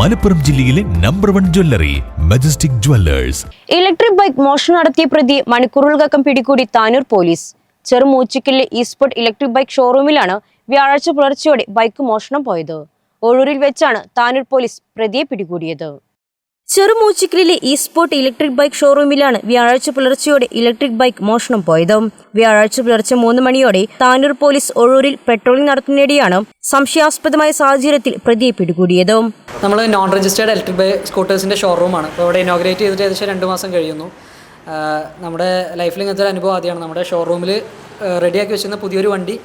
മലപ്പുറം ജില്ലയിലെ number one jewellery Majestic Jewellers electric bike മോഷണം നടത്തിയ പ്രതി മണിക്കൂറുകൾക്കകം പിടികൂടി താനൂർ പോലീസ്. ചെറുമൂച്ചിക്കലിലെ ഈസ്പോർട്ട് ഇലക്ട്രിക് ബൈക്ക് ഷോറൂമിലാണ് വ്യാഴാഴ്ച പുലർച്ചയോടെ ബൈക്ക് മോഷണം പോയത്. ഒഴൂരിൽ വെച്ചാണ് താനൂർ പോലീസ് പ്രതിയെ പിടികൂടിയത്. ചെറുമൂച്ചിക്കലിലെ സ്പോർട്ട് ഇലക്ട്രിക് ബൈക്ക് ഷോറൂമിലാണ് വ്യാഴാഴ്ച പുലർച്ചെയോടെ ഇലക്ട്രിക് ബൈക്ക് മോഷണം പോയത്. വ്യാഴാഴ്ച പുലർച്ചെ മൂന്ന് മണിയോടെ താനൂർ പോലീസ് ഒഴൂരിൽ പെട്രോളിംഗ് നടത്തുന്നതിനിടെയാണ് സംശയാസ്പദമായ സാഹചര്യത്തിൽ പ്രതിയെ പിടികൂടിയത്. നമ്മൾ നോൺ രജിസ്റ്റേർഡ് ഇലക്ട്രിക് ബൈക്ക് സ്കൂട്ടേഴ്സിന്റെ ഷോറൂമാണ് ഇപ്പോൾ ഇവിടെ ഇനോഗ്രേറ്റ് ചെയ്തിട്ട് ഏകദേശം രണ്ട് മാസം കഴിയുന്നു. നമ്മുടെ ലൈഫിൽ ഇങ്ങനത്തെ ഒരു അനുഭവം ആദ്യമാണ്. നമ്മുടെ ഷോറൂമിൽ റെഡിയാക്കി വെച്ചിരുന്ന പുതിയൊരു വണ്ടി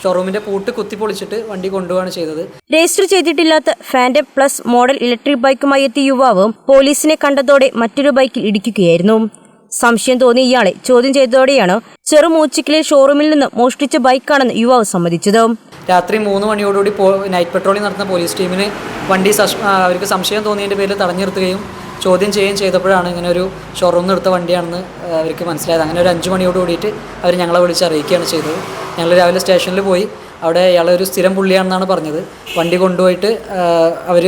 ഷോറൂമിന്റെ പൂട്ട് കുത്തി പൊളിച്ചിട്ട് വണ്ടി കൊണ്ടുപോവാണ് ചെയ്തത്. രജിസ്റ്റർ ചെയ്തിട്ടില്ലാത്ത ഫാൻഡം പ്ലസ് മോഡൽ ഇലക്ട്രിക് ബൈക്കുമായി എത്തിയ യുവാവ് പോലീസിനെ കണ്ടതോടെ മറ്റൊരു ബൈക്കിൽ ഇടിക്കുകയായിരുന്നു. സംശയം തോന്നിയ ഇയാളെ ചോദ്യം ചെയ്തതോടെയാണ് ചെറുമൂച്ചിക്കിലെ ഷോറൂമിൽ നിന്ന് മോഷ്ടിച്ച ബൈക്കാണെന്ന് യുവാവ് സമ്മതിച്ചത്. രാത്രി മൂന്ന് മണിയോടുകൂടി നൈറ്റ് പെട്രോളിംഗ് നടത്തുന്ന പോലീസ് ടീമിന് വണ്ടി അവർക്ക് സംശയം തോന്നിയതിന്റെ പേരിൽ തടഞ്ഞു നിർത്തുകയും ചോദ്യം ചെയ്യുകയും ചെയ്തപ്പോഴാണ് ഇങ്ങനെ ഒരു ഷോറൂമിൽ നിന്ന് എടുത്ത വണ്ടിയാണെന്ന് അവർക്ക് മനസ്സിലായത്. അങ്ങനെ ഒരു അഞ്ച് മണിയോട് കൂടിയിട്ട് അവർ ഞങ്ങളെ വിളിച്ച് അറിയിക്കുകയാണ് ചെയ്തത്. ഞങ്ങൾ രാവിലെ സ്റ്റേഷനിൽ പോയി അവിടെ ഇയാളൊരു സ്ഥിരം പുള്ളിയാണെന്നാണ് പറഞ്ഞത്. വണ്ടി കൊണ്ടുപോയിട്ട് അവർ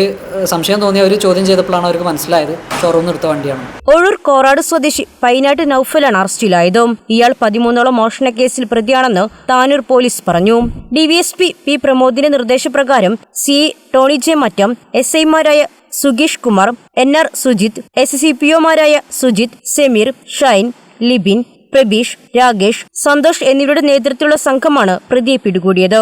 സംശയം തോന്നി അവർ ചോദ്യം ചെയ്തപ്പോഴാണ് അവർക്ക് മനസ്സിലായത്. ഷോറൂമിൽ എടുത്ത വണ്ടിയാണ്. ഒഴൂർ കോറാട് സ്വദേശി പൈനാട്ട് നൌഫലാണ് അറസ്റ്റിലായത്. ഇയാൾ പതിമൂന്നോളം മോഷണ കേസിൽ പ്രതിയാണെന്ന് താനൂർ പോലീസ് പറഞ്ഞു. ഡിവിഎസ്പി പി പ്രമോദിന്റെ നിർദ്ദേശപ്രകാരം C Tony J Mattam S ഐമാരായ സുഗീഷ് Kumar N R Sujith S C P ഒമാരായ Sujith Sameer Shine Libin Prabeesh Rakesh Santhosh എന്നിവരുടെ നേതൃത്വത്തിലുള്ള സംഘമാണ് പ്രതിയെ പിടികൂടിയത്.